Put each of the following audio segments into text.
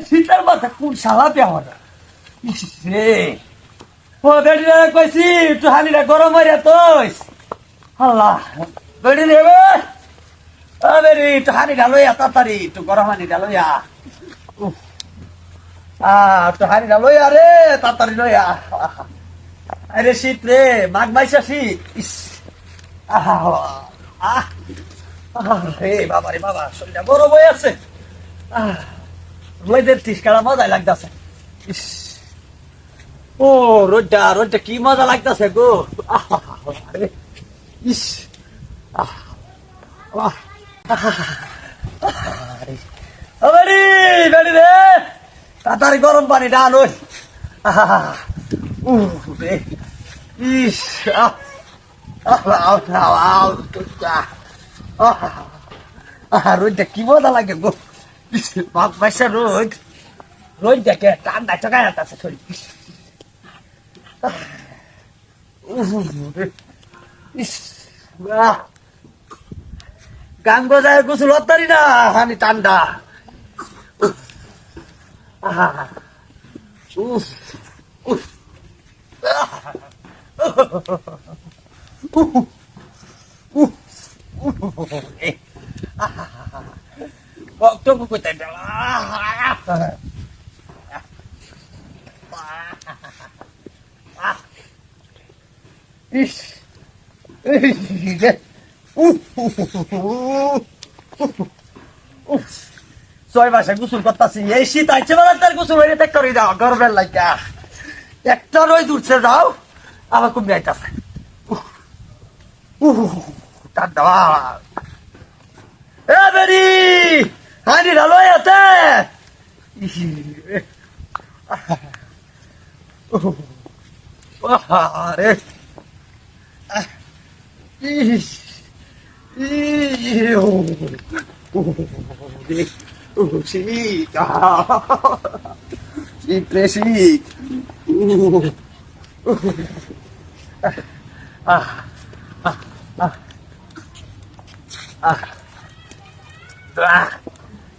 শীতের মাথা কোন সালাতে আমার। রে। ও বেটি রে কইছি, একটু হালিটা গরম হইয়া তোইস আল্লাহ বেটি রে ও বেটি একটু হালিটা লইয়া, তাড়াতাড়ি, একটু গরম হালিটা লইয়া। আহ একটু হালিটা লইয়া রে, তাড়াতাড়ি লইয়া। আরে শীত রে, মাঘ মাইসা শীত। ইস। আহা আহ রে বাবা রে বাবা, শরীরটা গরম হয়ে আছে আহ। মেয়েদের তিসকারা মজাই লাগতেছে ও রোডটা রোডটা কি মজা লাগতেছে গো ইস রে তাড়াতাড়ি গরম পানি ডান ওই রে ইস আহ আহ রোডটা কি মজা লাগে গো বাপ পয়সা রোদ রোদ দেখে ঠান্ডা চকায় আছে শরীর গান বাজায় গোসল হতারি না আমি উফ, আহা, উফ, উফ, উফ, উফ, Tunggu gue tenda. Ish. ছয় মাসে গোসল করতেছি এই শীত আইছে বেলা তার গোসল হয়ে ট্যাক্টর হয়ে যাও গরমের লাগে ট্যাক্টর ওই দূরছে যাও আবার কমে আইতাছে উহ উহ ঠান্ডা Ande, alô, até! Pare! Ah! Ah! Ah! Ah! Ah!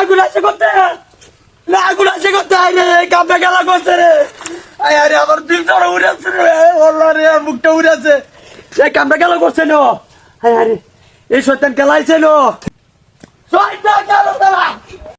আগুন আছে কোথায়? না আগুন আছে কোথায় রে? কাপে করছে রে। আরে, আমার দিলটা উড়ে আছে রে। মুখটা উড়ে সে কামটা গেলা করছে নো। আরে, এই শয়তান গেলাইছে নো। শয়তান গেল তারা